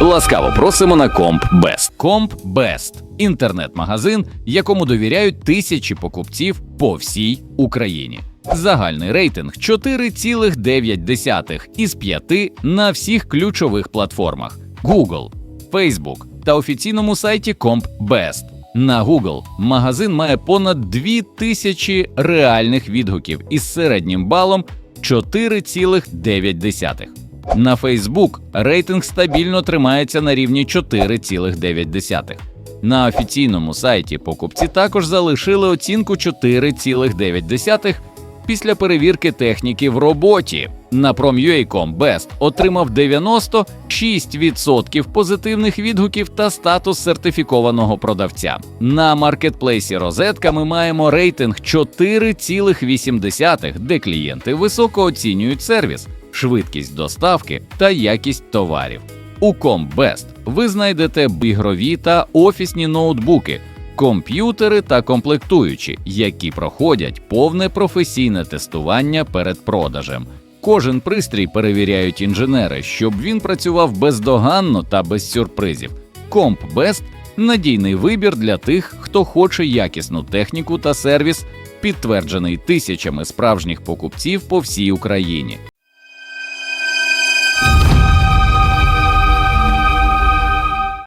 Ласкаво просимо на. Комп Бест інтернет-магазин, якому довіряють тисячі покупців по всій Україні. Загальний рейтинг 4,9 із 5 на всіх ключових платформах: Google, Facebook та офіційному сайті Comp Best. На Google магазин має понад 2 тисячі реальних відгуків із середнім балом 4,9. На Facebook рейтинг стабільно тримається на рівні 4,9. На офіційному сайті покупці також залишили оцінку 4,9 після перевірки техніки в роботі. На Prom.ua.com Best отримав 96% позитивних відгуків та статус сертифікованого продавця. На маркетплейсі Розетка ми маємо рейтинг 4,8, де клієнти високо оцінюють сервіс, швидкість доставки та якість товарів. У Comбest ви знайдете ігрові та офісні ноутбуки, комп'ютери та комплектуючі, які проходять повне професійне тестування перед продажем. Кожен пристрій перевіряють інженери, щоб він працював бездоганно та без сюрпризів. Comp надійний вибір для тих, хто хоче якісну техніку та сервіс, підтверджений тисячами справжніх покупців по всій Україні.